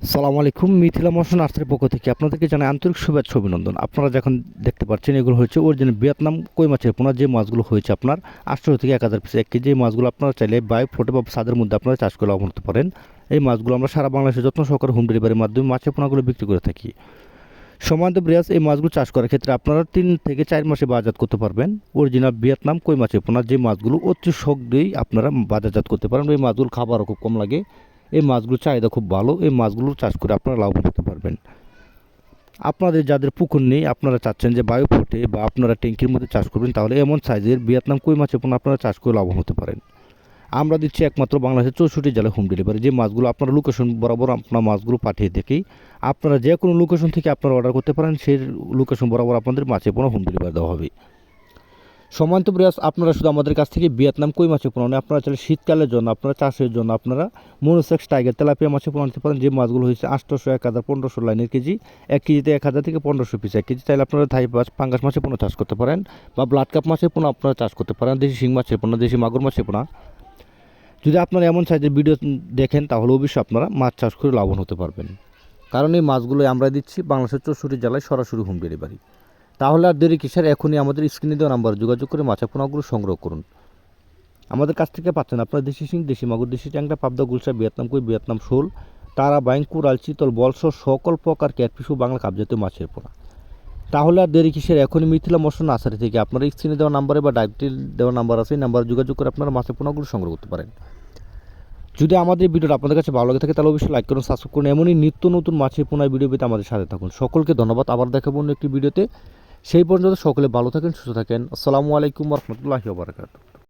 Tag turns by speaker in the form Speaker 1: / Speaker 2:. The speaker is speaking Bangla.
Speaker 1: সালামু আলাইকুম, মিথিলা মশন আর্থের পক্ষ থেকে আপনাদেরকে জানাই আন্তরিক শুভেচ্ছা অভিনন্দন। আপনারা যখন দেখতে পাচ্ছেন এগুলো হচ্ছে অরিজিনাল ভিয়েতনাম কই মাছের পোনা, যে মাছগুলো হয়েছে আপনার আটশো থেকে এক হাজার পিস এক কেজি মাছগুলো আপনারা চাইলে বাই ফোটে বা ছাদের মধ্যে আপনারা চাষ করে লাভবান হতে পারেন। এই মাছগুলো আমরা সারা বাংলাদেশে যত্ন সহকারে হোম ডেলিভারির মাধ্যমে মাছের পোনাগুলো বিক্রি করে থাকি। সমান্ত ব্রিয়াস এই মাছগুলো চাষ করার ক্ষেত্রে আপনারা তিন থেকে চার মাসে বাজারজাত করতে পারবেন। অরিজিনাল ভিয়েতনাম কই মাছের পোনা, যে মাছগুলো অতি শখ দিয়েই আপনারা বাজারজাত করতে পারেন। এই মাছগুলো খাবারও খুব কম লাগে। এই মাছগুলোর চাহিদা খুব ভালো। এই মাছগুলো চাষ করে আপনারা লাভবান হতে পারবেন। আপনাদের যাদের পুকুর নেই, আপনারা চাচ্ছেন যে বায়ু ফুটে বা আপনারা ট্যাঙ্কির মধ্যে চাষ করবেন, তাহলে এমন সাইজের ভিয়েতনাম কই মাছের পোনা আপনারা চাষ করে লাভবান হতে পারেন। আমরা দিচ্ছি একমাত্র বাংলাদেশের চৌষট্টি জেলায় হোম ডেলিভারি যে মাছগুলো আপনারা লোকেশন বরাবর আপনার মাছগুলো পাঠিয়ে দেখেই আপনারা যে কোনো লোকেশন থেকে আপনারা অর্ডার করতে পারেন, সেই লোকেশন বরাবর আপনাদের মাছের পোনা হোম ডেলিভারি দেওয়া হবে। সমান্ত প্রয়াস আপনারা শুধু আমাদের কাছ থেকে ভিয়েতনাম কই মাছের পোনা আপনারা চাইলে শীতকালের জন্য, আপনারা চাষের জন্য, আপনারা মনোসেক্স, টাইগার, তেলাপিয়া মাছের পোনা নিতে পারেন। যে মাছগুলো হয়েছে আটশোশো এক হাজার, পনেরোশো লাইনের কেজি, এক কেজিতে এক হাজার থেকে পনেরোশো পিস। এক কেজি চাইলে আপনারা থাই মাছ পাঙ্গাস মাছের পোনা চাষ করতে পারেন বা ব্লাড কাপ মাছের পোনা আপনারা চাষ করতে পারেন, দেশি শিং মাছের পোনা দেশি মাগুর মাছের পোনা যদি আপনারা এমন সাইজের ভিডিও দেখেন, তাহলে অবশ্যই আপনারা মাছ চাষ করে লাভবান হতে পারবেন। কারণ এই মাছগুলো আমরা দিচ্ছি, বাংলাদেশের চৌষট্টি জেলায় সরাসরি হোম ডেলিভারি তাহলে আর দেরি কিসের? এখনই আমাদের স্ক্রিনে দেওয়া নাম্বার যোগাযোগ করে মাছের পোনাগুলো সংগ্রহ করুন। আমাদের কাছ থেকে পাচ্ছেন আপনার দেশি সিং দেশি মাগুর, দেশি ট্যাংরা, পাবদা, গুলশা, ভিয়েতনাম কই, ভিয়েতনাম শোল, তারা বাইং কুড়াল চিতল বলস সকল প্রকার ক্যাটপিসু বাংলা কাপজাতীয় মাছের পোনা। তাহলে আর দেরি কিসের? এখনই মিথিলা মশন আসারি থেকে আপনার স্ক্রিনে দেওয়া নাম্বারে বা ডাইরেক্টলি দেওয়া নাম্বার আছে, এই নাম্বারে যোগাযোগ করে আপনারা মাছের পোনাগুলো সংগ্রহ করতে পারেন। যদি আমাদের ভিডিওটা আপনাদের কাছে ভালো লাগে থাকে, তাহলে অবশ্যই লাইক করুন সাবস্ক্রাইব করুন। এমনই নিত্য নতুন মাছের পোনায় ভিডিও পেতে আমাদের সাথে থাকুন। সকলকে ধন্যবাদ। আবার দেখাবো অন্য একটি ভিডিওতে সেই পর্যন্ত সকলে ভালো থাকেন সুস্থ থাকেন। আসসালামু আলাইকুম রহমতুল্লাহি বারকাত